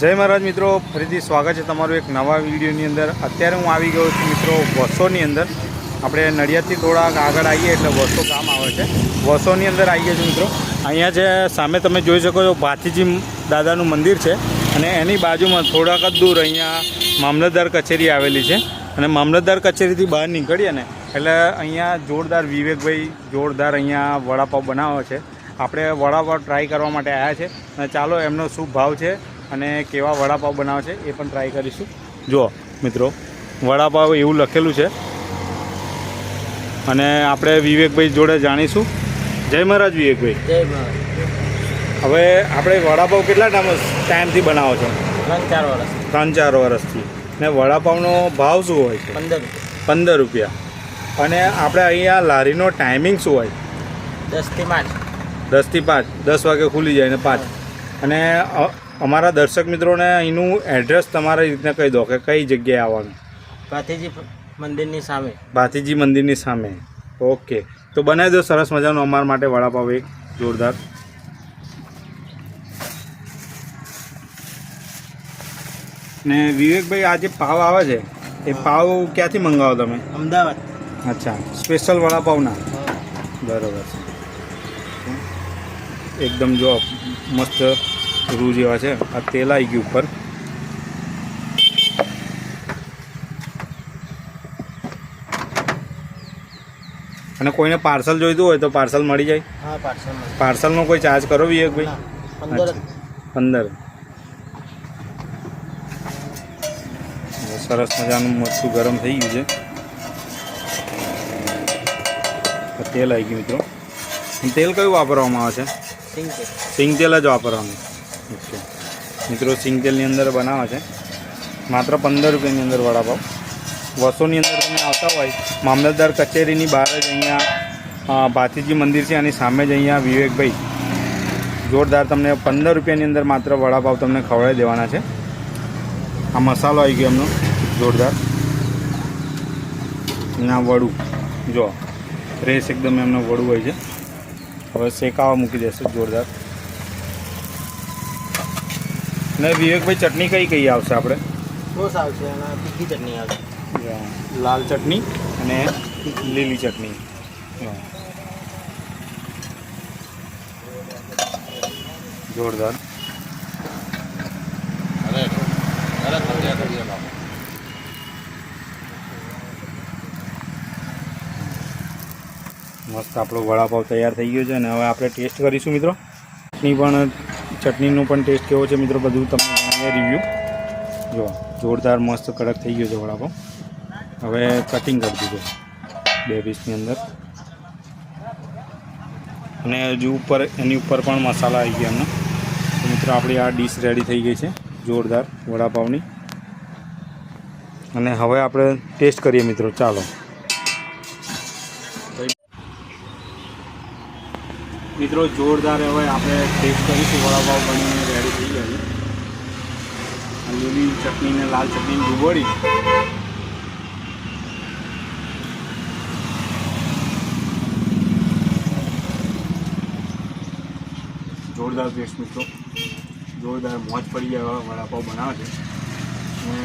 જય મહારાજ મિત્રો, ફરીથી સ્વાગત છે તમારું એક નવા વિડીયોની અંદર. અત્યારે હું આવી ગયો છું મિત્રો વસોની અંદર. આપણે નડિયાદથી થોડાક આગળ આવીએ એટલે વસો ગામ આવે છે. વસોની અંદર આવી ગયો છું મિત્રો. અહીંયા છે સામે તમે જોઈ શકો છો ભાથીજી દાદાનું મંદિર છે અને એની બાજુમાં થોડાક જ દૂર અહીંયા મામલતદાર કચેરી આવેલી છે. અને મામલતદાર કચેરીથી બહાર નીકળીએ ને એટલે અહીંયા જોરદાર વિવેકભાઈ જોરદાર અહીંયા વડાપાવ બનાવે છે. આપણે વડાપાવ ટ્રાય કરવા માટે આવ્યા છે. અને ચાલો એમનો શું ભાવ છે અને કેવા વડાપાવ બનાવે છે એ પણ ટ્રાય કરીશું. જુઓ મિત્રો વડાપાવ એવું લખેલું છે. અને આપણે વિવેકભાઈ જોડે જાણીશું. જય મહારાજ વિવેકભાઈ. જય મહારાજ. હવે આપણે વડાપાવ કેટલા ટાઈમ ટાઈમથી બનાવો છો? ત્રણ ચાર વર્ષ ત્રણ ચાર વર્ષથી ને વડાપાવનો ભાવ શું હોય છે? પંદર રૂપિયા. પંદર રૂપિયા. અને આપણે અહીંયા લારીનો ટાઈમિંગ શું હોય? દસથી પાંચ. દસથી પાંચ. દસ વાગે ખુલી જાય ને પાંચ. અને અમારા દર્શક મિત્રોને અહીંનું એડ્રેસ તમારી રીતના કહી દો કે કઈ જગ્યાએ આવવાનું? ભાતીજી મંદિરની સામે. ભાતીજી મંદિરની સામે. ઓકે તો બનાવી દો સરસ મજાનું અમારા માટે વડાપાવ એક જોરદાર. ને વિવેકભાઈ આ જે પાવ આવે છે એ પાવ ક્યાંથી મંગાવો તમે? અમદાવાદ. અચ્છા સ્પેશિયલ વડાપાવના? બરાબર. છે એકદમ જો મસ્ત રૂ જેવા છે. આ તેલ આવી ગયું ઉપર. અને કોઈને પાર્સલ જોઈતું હોય તો પાર્સલ મળી જાય. પાર્સલનો કોઈ ચાર્જ કરો વિવેકભાઈ પંદર અચ્છા. પંદર. સરસ મજાનું મરચું ગરમ થઈ ગયું છે. તેલ આવી ગયું મિત્રો. તેલ કયું વાપરવામાં આવે છે? સિંગ તેલ જ વાપરવાનું. મિત્રો, સિંગતેલની અંદર બનાવે છે. માત્ર પંદર રૂપિયાની અંદર વડાપાવ. વસોની અંદર તમે આવતા હોય, મામલતદાર કચેરીની બહાર જ અહીંયા ભાતીજી મંદિર છે અને સામે જ અહીંયા વિવેકભાઈ. જોરદાર તમને પંદર રૂપિયાની અંદર માત્ર વડાપાવ તમને ખવડાવી દેવાના છે. આ મસાલો આવી ગયો એમનો. જોરદાર. ના, વડું. જો, રેસ એકદમ એમનો વડું હોય છે. હવે શેકાવા મૂકી દેશે. જોરદાર. ને વિવેકભાઈ ચટણી કઈ કઈ આવશે આપણે? રોસ આવશે અને તીખી ચટણી આવશે. લાલ ચટણી અને લીલી ચટણી. જોરદાર. મસ્ત આપણો વડાપાવ તૈયાર થઈ ગયો છે અને હવે આપણે ટેસ્ટ કરીશું મિત્રો. ચટણી પણ ચટણીનો પણ ટેસ્ટ કેવો છે મિત્રો? બધું તમને જણાવીએ રિવ્યૂ જો, જોરદાર, મસ્ત, કડક થઈ ગયો છે વડાપાવ. હવે કટિંગ કરી દીધું બે પીસની અંદર. અને હજુ ઉપર, એની ઉપર પણ મસાલા આવી ગયા એમનો. મિત્રો, આપણી આ ડીશ રેડી થઈ ગઈ છે. જોરદાર વડાપાવની. અને હવે આપણે ટેસ્ટ કરીએ મિત્રો, ચાલો. મિત્રો, જોરદાર હવે આપણે ટેસ્ટ કરીશું, વડાપાવ બનીને રેડી થઈ ગયા છે. ચટણી ને લાલ ચટણી ડુબોળી જોરદાર ટેસ્ટ મિત્રો. જોરદાર મોજ પડી જાય એવા વડાપાવ બનાવે છે અને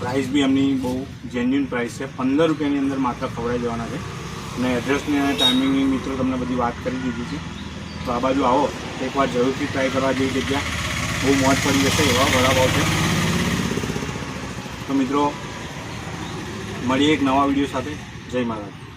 પ્રાઇસ બી એમની બહુ જેન્યુન પ્રાઇસ છે. પંદર રૂપિયાની અંદર માત્ર ખવડાવી દેવાના છે. અને એડ્રેસને અને ટાઈમિંગની મિત્રો તમને બધી વાત કરી દીધી છે. તો આ બાજુ આવો. એકવાર જરૂરથી ટ્રાય કરવા જેવી જગ્યા. બહુ મોજ પડી જશે એવા વડાપાવ છે. તો મિત્રો, મળીએ એક નવા વીડિયો સાથે. જય મહારાજ